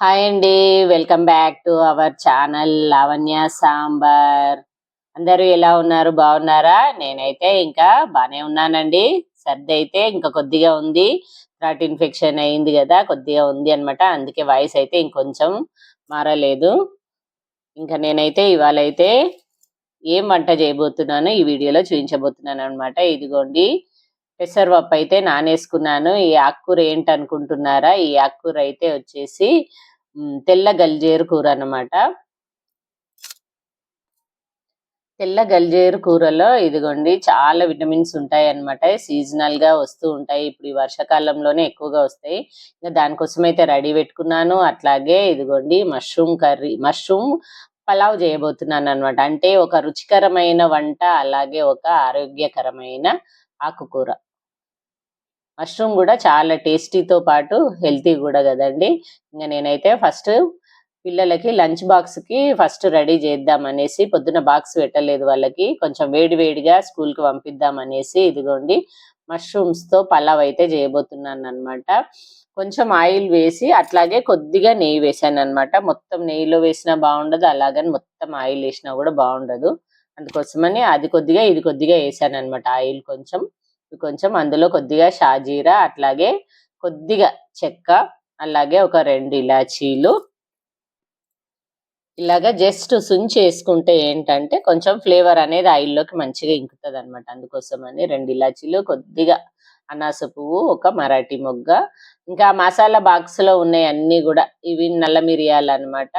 Hi అండి. Welcome back to our channel Lavanya sambar. అందరూ ఎలా ఉన్నారు? బాగున్నారా? నేనైతే ఇంకా బాగానే ఉన్నానండి. సర్ది అయితే ఇంకా కొద్దిగా ఉంది. థ్రాట్ ఇన్ఫెక్షన్ అయింది కదా కొద్దిగా ఉంది అన్నమాట. అందుకే వాయిస్ అయితే ఇంకొంచెం మారలేదు. ఇంకా నేనైతే ఇవాళ అయితే ఏం వంట చేయబోతున్నానో ఈ వీడియోలో చూపించబోతున్నాను అనమాట ఇదిగోండి. పెసరపప్పు అయితే నానేసుకున్నాను. ఈ ఆకుకూర ఏంటనుకుంటున్నారా? ఈ ఆకుకూర అయితే వచ్చేసి తెల్ల గల్జేరు కూర అనమాట తెల్ల గల్జేరు కూరలో ఇదిగోండి చాలా విటమిన్స్ ఉంటాయి అన్నమాట సీజనల్గా వస్తూ ఉంటాయి. ఇప్పుడు ఈ వర్షాకాలంలోనే ఎక్కువగా వస్తాయి. ఇంకా దానికోసం అయితే రెడీ పెట్టుకున్నాను. అట్లాగే ఇదిగోండి మష్రూమ్ కర్రీ మష్రూమ్ పలావ్ చేయబోతున్నాను అన్నమాట అంటే ఒక రుచికరమైన వంట అలాగే ఒక ఆరోగ్యకరమైన ఆకుకూర. మష్రూమ్ కూడా చాలా టేస్టీతో పాటు హెల్తీ కూడా కదండి. ఇంకా నేనైతే ఫస్ట్ పిల్లలకి లంచ్ బాక్స్కి ఫస్ట్ రెడీ చేద్దాం అనేసి పొద్దున బాక్స్ పెట్టలేదు వాళ్ళకి. కొంచెం వేడి వేడిగా స్కూల్కి పంపిద్దాం అనేసి ఇదిగోండి. మష్రూమ్స్తో పలావ్ అయితే చేయబోతున్నాను అనమాట కొంచెం ఆయిల్ వేసి అట్లాగే కొద్దిగా నెయ్యి వేసాను అన్నమాట మొత్తం నెయ్యిలో వేసినా బాగుండదు అలాగని మొత్తం ఆయిల్ వేసినా కూడా బాగుండదు. అందుకోసమని అది కొద్దిగా ఇది కొద్దిగా వేసాను అనమాట ఆయిల్ కొంచెం కొంచెం అందులో కొద్దిగా షాజీరా అట్లాగే కొద్దిగా చెక్క అలాగే ఒక రెండు ఇలాచీలు. ఇలాగా జస్ట్ సుంచి వేసుకుంటే ఏంటంటే కొంచెం ఫ్లేవర్ అనేది ఆయిల్లోకి మంచిగా ఇంకుతుంది అనమాట అందుకోసం అని రెండు ఇలాచీలు కొద్దిగా అనాస పువ్వు ఒక మరాఠీ మొగ్గ. ఇంకా మసాలా బాక్స్లో ఉన్నాయి అన్నీ కూడా ఇవి నల్ల మిరియాలు అనమాట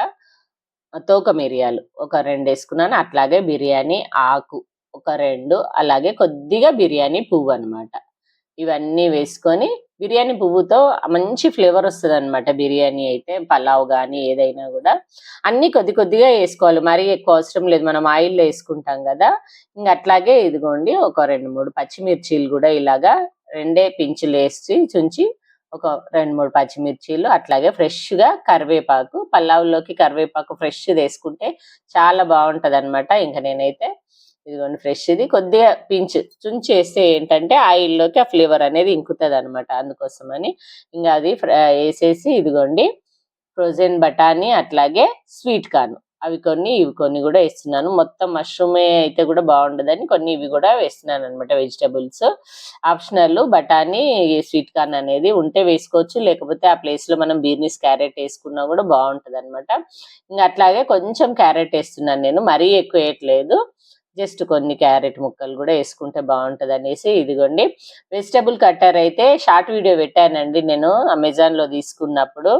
తోక మిరియాలు. ఒక రెండు వేసుకున్నాను. అట్లాగే బిర్యానీ ఆకు ఒక రెండు. అలాగే కొద్దిగా బిర్యానీ పువ్వు అన్నమాట. ఇవన్నీ వేసుకొని బిర్యానీ పువ్వుతో మంచి ఫ్లేవర్ వస్తుంది అనమాట బిర్యానీ అయితే పలావ్ కానీ ఏదైనా కూడా. అన్ని కొద్ది కొద్దిగా వేసుకోవాలి. మరీ ఎక్కువ అవసరం లేదు. మనం ఆయిల్లో వేసుకుంటాం కదా. ఇంకా అట్లాగే ఇదిగోండి. ఒక రెండు మూడు పచ్చిమిర్చీలు కూడా ఇలాగా రెండే పించులు వేసి చుంచి ఒక రెండు మూడు పచ్చిమిర్చీలు అట్లాగే ఫ్రెష్గా కరివేపాకు పలావ్లోకి కరివేపాకు ఫ్రెష్ వేసుకుంటే చాలా బాగుంటుంది అనమాట ఇంకా నేనైతే ఇదిగోండి ఫ్రెష్ ఇది కొద్దిగా పించ్ చుంచి వేస్తే ఏంటంటే ఆయిల్లోకి ఆ ఫ్లేవర్ అనేది ఇంకుతుంది అనమాట అందుకోసమని. ఇంకా అది ఫ్ర- వేసేసి ఇదిగోండి ఫ్రోజన్ బఠానీ అట్లాగే స్వీట్ కార్న్. అవి కొన్ని ఇవి కొన్ని కూడా వేస్తున్నాను. మొత్తం మష్రూమే అయితే కూడా బాగుండదని కొన్ని ఇవి కూడా వేస్తున్నాను అనమాట వెజిటబుల్స్. ఆప్షనల్ బఠానీ స్వీట్ కార్న్ అనేది ఉంటే వేసుకోవచ్చు. లేకపోతే ఆ ప్లేస్లో మనం బీర్నీస్ క్యారెట్ వేసుకున్నా కూడా బాగుంటుంది అనమాట ఇంకా అట్లాగే కొంచెం క్యారెట్ వేస్తున్నాను నేను. మరీ ఎక్కువ వేయట్లేదు. జస్ట్ కొన్ని క్యారెట్ ముక్కలు కూడా వేసుకుంటే బాగుంటుంది అనేసి ఇదిగోండి. వెజిటబుల్ కట్టర్ అయితే షార్ట్ వీడియో పెట్టానండి నేను అమెజాన్లో తీసుకున్నప్పుడు.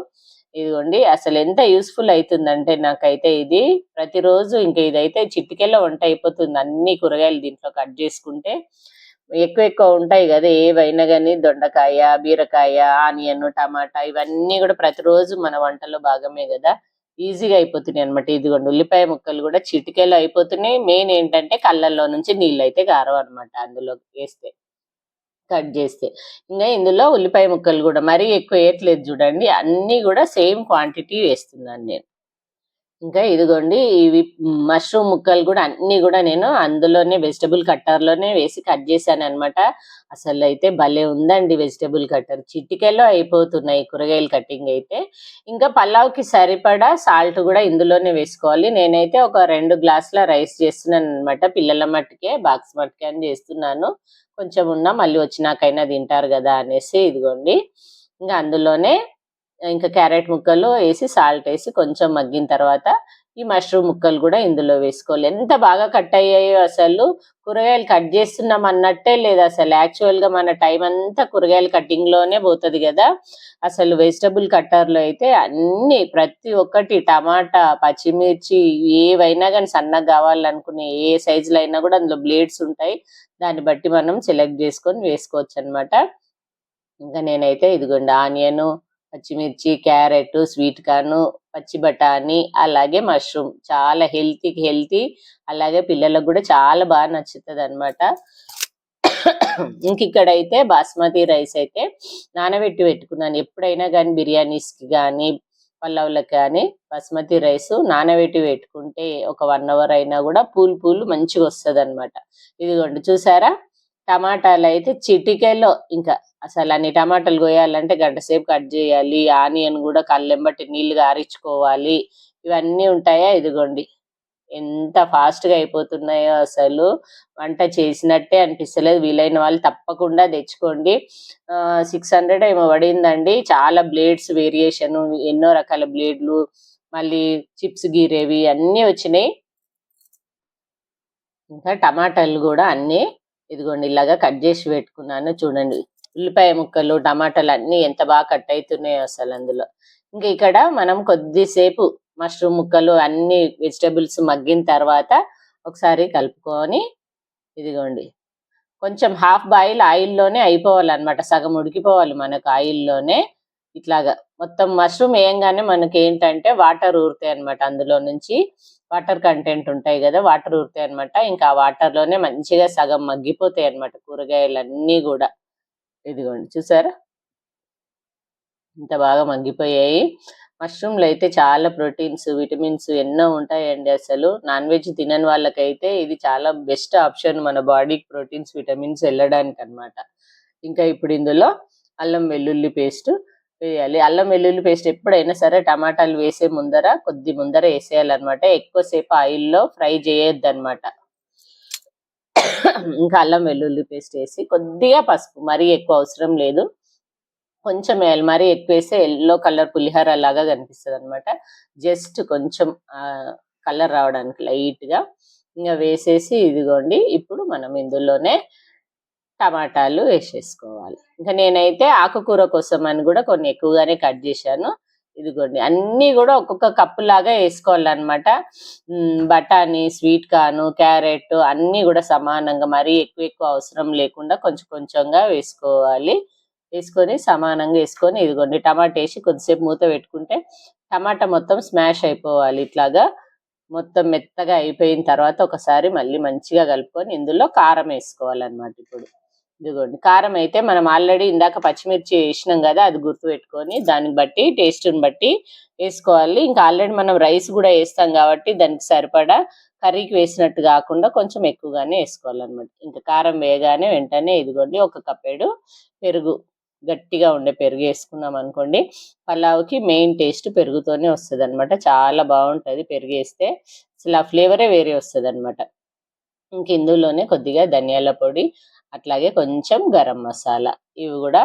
ఇదిగోండి అసలు ఎంత యూస్ఫుల్ అవుతుందంటే నాకైతే ఇది. ప్రతిరోజు ఇంకా ఇదైతే చిటికెల్లో వంట అయిపోతుంది. అన్ని కూరగాయలు దీంట్లో కట్ చేసుకుంటే ఎక్కువ ఎక్కువ ఉంటాయి కదా. ఏవైనా కానీ దొండకాయ బీరకాయ ఆనియన్ టమాటా ఇవన్నీ కూడా ప్రతిరోజు మన వంటలో భాగమే కదా. ఈజీగా అయిపోతున్నాయి అనమాట ఇదిగోండి ఉల్లిపాయ ముక్కలు కూడా చిటికెలో అయిపోతున్నాయి. మెయిన్ ఏంటంటే కళ్ళల్లో నుంచి నీళ్ళు అయితే గారవు అనమాట అందులో వేస్తే. కట్ చేస్తే. ఇంకా ఇందులో ఉల్లిపాయ ముక్కలు కూడా మరీ ఎక్కువ వేయట్లేదు చూడండి. అన్నీ కూడా సేమ్ క్వాంటిటీ వేస్తున్నాను నేను. ఇంకా ఇదిగోండి ఇవి మష్రూమ్ ముక్కలు కూడా అన్ని కూడా నేను అందులోనే వెజిటబుల్ కట్టర్లోనే వేసి కట్ చేశాను అనమాట అసలు అయితే భలే ఉందండి వెజిటబుల్ కట్టర్ చిటికెల్లో అయిపోతున్నాయి కూరగాయల కటింగ్ అయితే. ఇంకా పలావ్కి సరిపడా సాల్ట్ కూడా ఇందులోనే వేసుకోవాలి. నేనైతే ఒక రెండు గ్లాసుల రైస్ చేస్తున్నాను అనమాట పిల్లల మట్టుకే బాక్స్ మట్టుకే అని చేస్తున్నాను. కొంచెం ఉన్నా మళ్ళీ వచ్చినాకైనా తింటారు కదా అనేసి ఇదిగోండి. ఇంకా అందులోనే ఇంకా క్యారెట్ ముక్కలు వేసి సాల్ట్ వేసి కొంచెం మగ్గిన తర్వాత ఈ మష్రూమ్ ముక్కలు కూడా ఇందులో వేసుకోవాలి. ఎంత బాగా కట్ అయ్యాయో అసలు. కూరగాయలు కట్ చేస్తున్నాం అన్నట్టే లేదు అసలు. యాక్చువల్గా మన టైం అంతా కూరగాయల కటింగ్లోనే పోతుంది కదా. అసలు వెజిటబుల్ కట్టర్లో అయితే అన్ని ప్రతి ఒక్కటి టమాటా పచ్చిమిర్చి ఏవైనా కానీ సన్నగా కావాలనుకునే ఏ సైజులో అయినా కూడా అందులో బ్లేడ్స్ ఉంటాయి. దాన్ని బట్టి మనం సెలెక్ట్ చేసుకొని వేసుకోవచ్చు అన్నమాట ఇంకా నేనైతే ఇదిగోండి ఆనియన్ పచ్చిమిర్చి క్యారెట్ స్వీట్ కార్న్ పచ్చి బఠానీ అలాగే మష్రూమ్. చాలా హెల్తీ హెల్తీ. అలాగే పిల్లలకు కూడా చాలా బాగా నచ్చుతుంది అనమాట ఇంక ఇక్కడైతే బాస్మతి రైస్ అయితే నానబెట్టి పెట్టుకున్నాను. ఎప్పుడైనా కానీ బిర్యానీస్కి కానీ పల్లవులకు కానీ బాస్మతి రైస్ నానబెట్టి పెట్టుకుంటే ఒక వన్ అవర్ అయినా కూడా పూలు పూలు మంచిగా వస్తుంది అనమాట ఇదిగోండి చూసారా? టమాటాలు అయితే చిటికెలో ఇంకా అసలు అన్ని టమాటాలు కోయాలంటే గంట సేపు కట్ చేయాలి ఆనియన్ కూడా కళ్ళెంబట్టి నీళ్ళు గారించుకోవాలి ఇవన్నీ ఉంటాయా? ఇదిగోండి. ఎంత ఫాస్ట్గా అయిపోతున్నాయో అసలు. వంట చేసినట్టే అనిపిస్తలేదు. వీలైన వాళ్ళు తప్పకుండా తెచ్చుకోండి. సిక్స్ హండ్రెడ్ ఏమో పడిందండి. చాలా బ్లేడ్స్ వేరియేషన్ ఎన్నో రకాల బ్లేడ్లు మళ్ళీ చిప్స్ గీరేవి అన్నీ వచ్చినాయి. ఇంకా టమాటాలు కూడా అన్నీ ఇదిగోండి ఇలాగా కట్ చేసి పెట్టుకున్నాను. చూడండి ఉల్లిపాయ ముక్కలు టమాటాలు అన్ని ఎంత బాగా కట్ అవుతున్నాయో అసలు అందులో. ఇంకా ఇక్కడ మనం కొద్దిసేపు మష్రూమ్ ముక్కలు అన్ని వెజిటబుల్స్ మగ్గిన తర్వాత ఒకసారి కలుపుకొని ఇదిగోండి కొంచెం హాఫ్ బాయిల్ ఆయిల్లోనే అయిపోవాలన్నమాట. సగం ఉడికిపోవాలి మనకు ఆయిల్లోనే. ఇట్లాగా. మొత్తం మష్రూమ్ వేయంగానే మనకి ఏంటంటే వాటర్ ఊరుతాయి అనమాట అందులో నుంచి. వాటర్ కంటెంట్ ఉంటాయి కదా వాటర్ ఊరుతాయి అనమాట ఇంకా ఆ వాటర్లోనే మంచిగా సగం మగ్గిపోతాయి అనమాట కూరగాయలన్నీ కూడా. ఇదిగోండి చూసారా? ఇంత బాగా మగ్గిపోయాయి. మష్రూమ్లో అయితే చాలా ప్రోటీన్స్ విటమిన్స్ ఎన్నో ఉంటాయండి అసలు. నాన్ వెజ్ తినని వాళ్ళకైతే ఇది చాలా బెస్ట్ ఆప్షన్ మన బాడీకి ప్రోటీన్స్ విటమిన్స్ వెళ్ళడానికి అనమాట ఇంకా ఇప్పుడు ఇందులో అల్లం వెల్లుల్లి పేస్ట్ వేయాలి. అల్లం వెల్లుల్లి పేస్ట్ ఎప్పుడైనా సరే టమాటాలు వేసే ముందర కొద్ది ముందర వేసేయాలన్నమాట. ఎక్కువసేపు ఆయిల్లో ఫ్రై చేయొద్దు అనమాట ఇంకా అల్లం వెల్లుల్లి పేస్ట్ వేసి కొద్దిగా పసుపు మరీ ఎక్కువ అవసరం లేదు. కొంచెం వేయాలి. మరీ ఎక్కువ వేస్తే ఎల్లో కలర్ పులిహోర లాగా కనిపిస్తుంది అనమాట జస్ట్ కొంచెం కలర్ రావడానికి లైట్గా. ఇంకా వేసేసి ఇదిగోండి. ఇప్పుడు మనం ఇందులోనే టమాటాలు వేసేసుకోవాలి. ఇంకా నేనైతే ఆకుకూర కోసం అని కూడా కొన్ని ఎక్కువగానే కట్ చేశాను. ఇదిగోండి అన్నీ కూడా ఒక్కొక్క కప్పు లాగా వేసుకోవాలన్నమాట. బఠానీ స్వీట్ కార్ను క్యారెట్ అన్నీ కూడా సమానంగా మరీ ఎక్కువ ఎక్కువ అవసరం లేకుండా కొంచెం కొంచెంగా వేసుకోవాలి. వేసుకొని సమానంగా వేసుకొని ఇదిగోండి టమాటా వేసి కొద్దిసేపు మూత పెట్టుకుంటే టమాటా మొత్తం స్మాష్ అయిపోవాలి ఇట్లాగా. మొత్తం మెత్తగా అయిపోయిన తర్వాత ఒకసారి మళ్ళీ మంచిగా కలుపుకొని ఇందులో కారం వేసుకోవాలన్నమాట ఇప్పుడు. ఇదిగోండి. కారం అయితే మనం ఆల్రెడీ ఇందాక పచ్చిమిర్చి వేసినాం కదా అది గుర్తు పెట్టుకొని దాన్ని బట్టి టేస్ట్ని బట్టి వేసుకోవాలి. ఇంకా ఆల్రెడీ మనం రైస్ కూడా వేస్తాం కాబట్టి దానికి సరిపడా కర్రీకి వేసినట్టు కాకుండా కొంచెం ఎక్కువగానే వేసుకోవాలన్నమాట. ఇంకా కారం వేయగానే వెంటనే ఇదిగోండి ఒక కప్పేడు పెరుగు గట్టిగా ఉండే పెరుగు వేసుకున్నాం అనుకోండి పలావ్కి మెయిన్ టేస్ట్ పెరుగుతోనే వస్తుంది అనమాట చాలా బాగుంటుంది పెరుగు వేస్తే. అసలు ఆ ఫ్లేవరే వేరే వస్తుంది అనమాట ఇంక ఇందులోనే కొద్దిగా ధనియాల పొడి అట్లాగే కొంచెం గరం మసాలా. ఇవి కూడా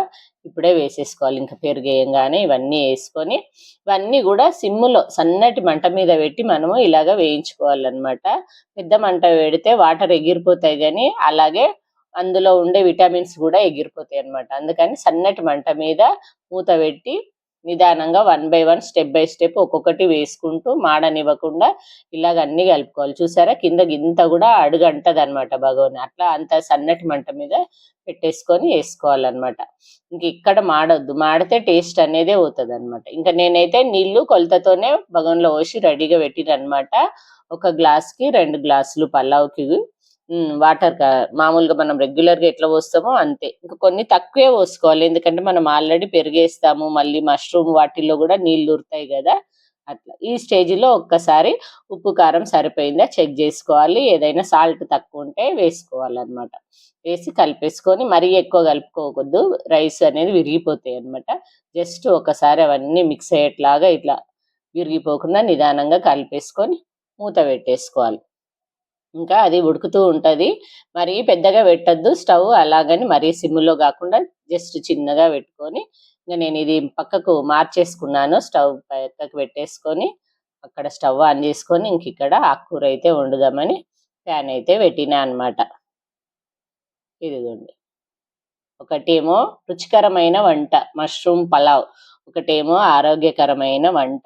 ఇప్పుడే వేసేసుకోవాలి. ఇంకా పెరుగేయంగానే ఇవన్నీ వేసుకొని ఇవన్నీ కూడా సిమ్ములో సన్నటి మంట మీద పెట్టి మనము ఇలాగ వేయించుకోవాలన్నమాట. పెద్ద మంట పెడితే వాటర్ ఎగిరిపోతాయి కానీ అలాగే అందులో ఉండే విటమిన్స్ కూడా ఎగిరిపోతాయి అనమాట అందుకని సన్నటి మంట మీద మూత పెట్టి నిదానంగా one by one step by step ఒక్కొక్కటి వేసుకుంటూ మాడనివ్వకుండా ఇలాగ అన్ని కలుపుకోవాలి. చూసారా? కింద గింత కూడా అడుగంటది అనమాట భగవన్. అట్లా అంత సన్నటి మంట మీద పెట్టేసుకొని వేసుకోవాలన్నమాట. ఇంక ఇక్కడ మాడొద్దు. మాడితే టేస్ట్ అనేదే పోతుంది అనమాట ఇంకా నేనైతే నీళ్ళు కొలతతోనే భగవన్లో పోసి రెడీగా పెట్టినమాట ఒక గ్లాస్కి రెండు గ్లాసులు పలావ్కి వాటర్ మామూలుగా మనం రెగ్యులర్గా ఎట్లా పోస్తామో అంతే. ఇంకా కొన్ని తక్కువే పోసుకోవాలి. ఎందుకంటే మనం ఆల్రెడీ పెరిగేస్తాము. మళ్ళీ మష్రూమ్ వాటిల్లో కూడా నీళ్ళు ఉరుతాయి కదా. అట్లా. ఈ స్టేజ్లో ఒక్కసారి ఉప్పు కారం సరిపోయిందా చెక్ చేసుకోవాలి. ఏదైనా సాల్ట్ తక్కువ ఉంటే వేసుకోవాలన్నమాట. వేసి కలిపేసుకొని మరీ ఎక్కువ కలుపుకోకూడదు రైస్ అనేది విరిగిపోతాయి అనమాట జస్ట్ ఒకసారి అవన్నీ మిక్స్ అయ్యేట్లాగా ఇట్లా విరిగిపోకుండా నిదానంగా కలిపేసుకొని మూత పెట్టేసుకోవాలి. ఇంకా అది ఉడుకుతూ ఉంటుంది. మరి పెద్దగా పెట్టద్దు. స్టవ్ అలాగని మరీ సిమ్లో కాకుండా జస్ట్ చిన్నగా పెట్టుకొని ఇంకా నేను ఇది పక్కకు మార్చేసుకున్నాను. స్టవ్ పక్కకు పెట్టేసుకొని అక్కడ స్టవ్ ఆన్ చేసుకొని ఇంక ఇక్కడ ఆకుకూర అయితే వండుదామని ప్యాన్ అయితే పెట్టినా అనమాట ఇదిగోండి. ఒకటేమో రుచికరమైన వంట మష్రూమ్ పలావ్. ఒకటేమో ఆరోగ్యకరమైన వంట.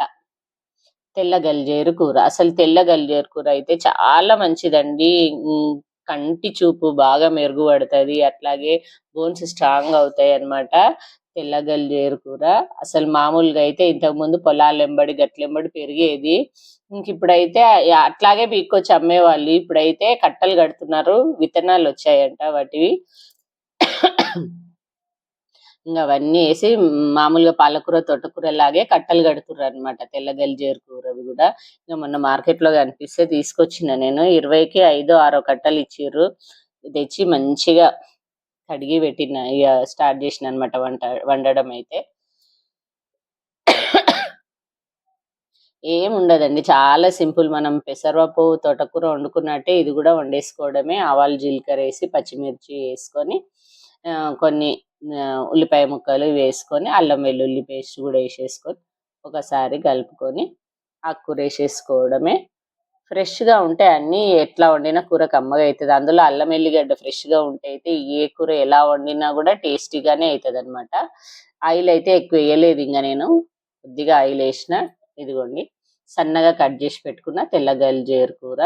తెల్ల గల్జేరు కూర. అసలు తెల్ల గల్జేరు కూర అయితే చాలా మంచిదండి. కంటి చూపు బాగా మెరుగుపడుతుంది. అట్లాగే బోన్స్ స్ట్రాంగ్ అవుతాయి అన్నమాట తెల్ల గల్జేరు కూర. అసలు మామూలుగా అయితే ఇంతకు ముందు పొలాలెంబడి గట్లెంబడి పెరిగేది. ఇంక ఇప్పుడైతే అట్లాగే పీక్కొచ్చి అమ్మేవాళ్ళు. ఇప్పుడైతే కట్టలు కడుతున్నారు. విత్తనాలు వచ్చాయంట వాటివి. ఇంకా అవన్నీ వేసి మామూలుగా పాలకూర తోటకూర లాగే కట్టలు కడుతుర్రు అనమాట తెల్ల గలిజేరు కూర అవి కూడా. ఇంకా మొన్న మార్కెట్లో కనిపిస్తే తీసుకొచ్చిన నేను. ఇరవైకి ఐదో ఆరో కట్టలు ఇచ్చిర్రు. తెచ్చి మంచిగా కడిగి పెట్టిన ఇక స్టార్ట్ చేసిన అనమాట వంట వండడం అయితే. ఏం ఉండదండి. చాలా సింపుల్. మనం పెసరపప్పు తోటకూర వండుకున్నట్టే ఇది కూడా వండేసుకోవడమే. ఆవాలు జీలకర్ర వేసి పచ్చిమిర్చి వేసుకొని కొన్ని ఉల్లిపాయ ముక్కలు వేసుకొని అల్లం వెల్లుల్లి పేస్ట్ కూడా వేసేసుకొని ఒకసారి కలుపుకొని ఆ కూర వేసేసుకోవడమే. ఫ్రెష్గా ఉంటే అన్ని ఎట్లా వండినా కూర కమ్మగా అవుతుంది అందులో అల్లం ఎల్లిగడ్డ ఫ్రెష్గా ఉంటే అయితే ఏ కూర ఎలా వండినా కూడా టేస్టీగానే అవుతుంది అనమాట ఆయిల్ అయితే ఎక్కువ వేయలేదు ఇంకా నేను. కొద్దిగా ఆయిల్ వేసిన ఇదిగోండి సన్నగా కట్ చేసి పెట్టుకున్న తెల్లగల్జేరు కూర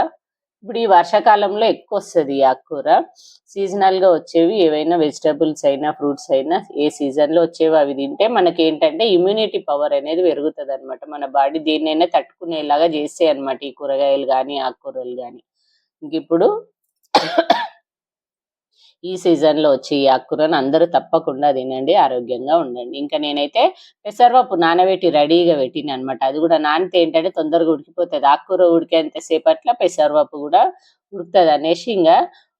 ఇప్పుడు ఈ వర్షాకాలంలో ఎక్కువ వస్తుంది ఈ ఆకుకూర. సీజనల్గా వచ్చేవి ఏవైనా వెజిటబుల్స్ అయినా ఫ్రూట్స్ అయినా ఏ సీజన్లో వచ్చేవి అవి తింటే మనకి ఏంటంటే ఇమ్యూనిటీ పవర్ అనేది పెరుగుతుంది అనమాట మన బాడీ దేన్నైనా తట్టుకునేలాగా చేస్తాయి అనమాట ఈ కూరగాయలు కానీ ఆకుకూరలు కానీ ఇంక ఇప్పుడు ఈ సీజన్లో వచ్చి ఈ ఆకుకూరను అందరూ తప్పకుండా తినండి ఆరోగ్యంగా ఉండండి. ఇంకా నేనైతే పెసరపప్పు నానబెట్టి రెడీగా పెట్టిన అనమాట అది కూడా నానితే ఏంటంటే తొందరగా ఉడికిపోతుంది. ఆకుకూర ఉడికేంత సేపట్ల పెసరపప్పు కూడా ఉడుకుతుంది అనేసి ఇంకా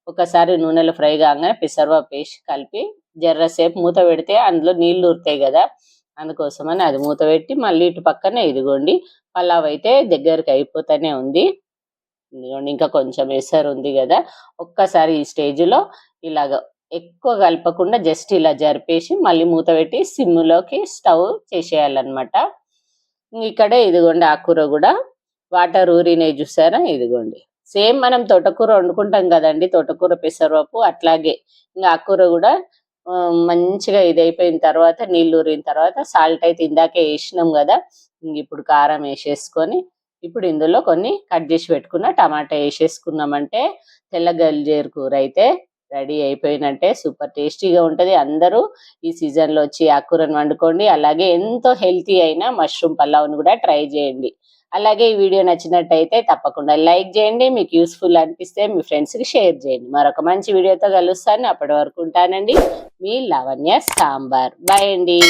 ఒకసారి నూనెలో ఫ్రై కాగానే పెసరపప్పు వేసి కలిపి జర్రసేపు మూత పెడితే అందులో నీళ్ళు ఊరుతాయి కదా అందుకోసమని అది మూత పెట్టి మళ్ళీ ఇటు పక్కనే ఇదిగోండి పలావ్ అయితే దగ్గరికి అయిపోతూనే ఉంది. ఇంకా కొంచెం ఎసరు ఉంది కదా ఒక్కసారి ఈ స్టేజ్లో ఇలాగ ఎక్కువ కలపకుండా జస్ట్ ఇలా జరిపేసి మళ్ళీ మూత పెట్టి సిమ్లోకి స్టవ్ చేసేయాలన్నమాట. ఇక్కడే ఇదిగోండి ఆకుకూర కూడా. వాటర్ ఊరినే చూసారా? ఇదిగోండి. సేమ్ మనం తోటకూర వండుకుంటాం కదండి తోటకూర పెసరపప్పు అట్లాగే. ఇంకా ఆకుకూర కూడా మంచిగా ఇది అయిపోయిన తర్వాత నీళ్ళు ఊరిన తర్వాత సాల్ట్ అయితే ఇందాకే వేసినాం కదా. ఇప్పుడు కారం వేసేసుకొని ఇప్పుడు ఇందులో కొన్ని కట్ చేసి పెట్టుకున్న టమాటా వేసేసుకున్నామంటే తెల్ల గల్జేరు కూర అయితే రెడీ అయిపోయినట్టే సూపర్ టేస్టీగా ఉంటది. అందరూ ఈ సీజన్లో వచ్చి ఆకుకూరను వండుకోండి. అలాగే ఎంతో హెల్తీ అయిన మష్రూమ్ పలావ్ను కూడా ట్రై చేయండి. అలాగే ఈ వీడియో నచ్చినట్టయితే తప్పకుండా లైక్ చేయండి. మీకు యూస్ఫుల్ అనిపిస్తే మీ ఫ్రెండ్స్కి షేర్ చేయండి. మరొక మంచి వీడియోతో కలుస్తాను. అప్పటి వరకు ఉంటానండి. మీ లవణ్య సాంబార్. బాయ్ అండి.